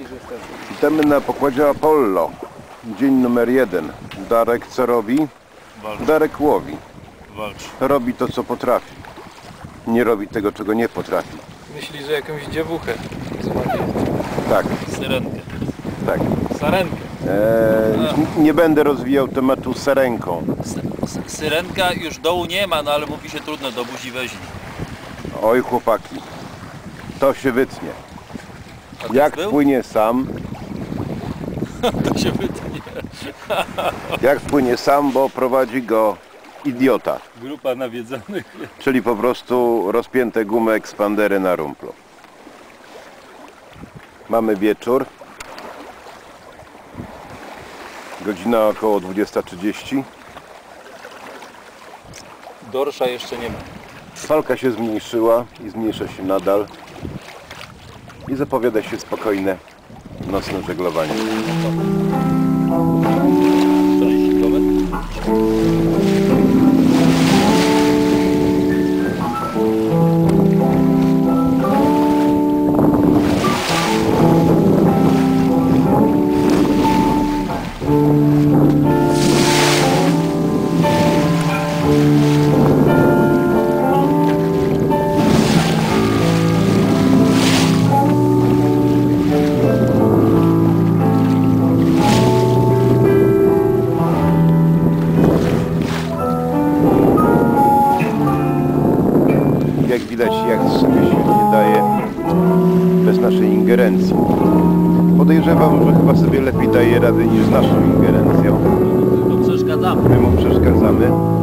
Jakiż? Witamy na pokładzie Apollo. Dzień numer jeden. Darek co robi? Walcz, Darek łowi. walcz. Robi to co potrafi. Nie robi tego czego nie potrafi. Myśli, że jakąś dziewuchę. Tak, Syrenkę. tak. Sarenkę. Eee, nie będę rozwijał tematu serenką. Sy- sy- Syrenka już dołu nie ma, no ale mówi się trudno, do buzi weźmie. Oj chłopaki, to się wytnie. A Jak był? płynie sam, To się wytnie. jak płynie sam, bo prowadzi go idiota. Grupa nawiedzonych. Czyli po prostu rozpięte gumy ekspandery na rumplu. Mamy wieczór. Godzina około 20.30. Dorsza jeszcze nie ma. Falka się zmniejszyła i zmniejsza się nadal. I zapowiada się spokojne nocne żeglowanie. Naszej ingerencji. Podejrzewam, że chyba sobie lepiej daje radę niż z naszą ingerencją. My mu przeszkadzamy.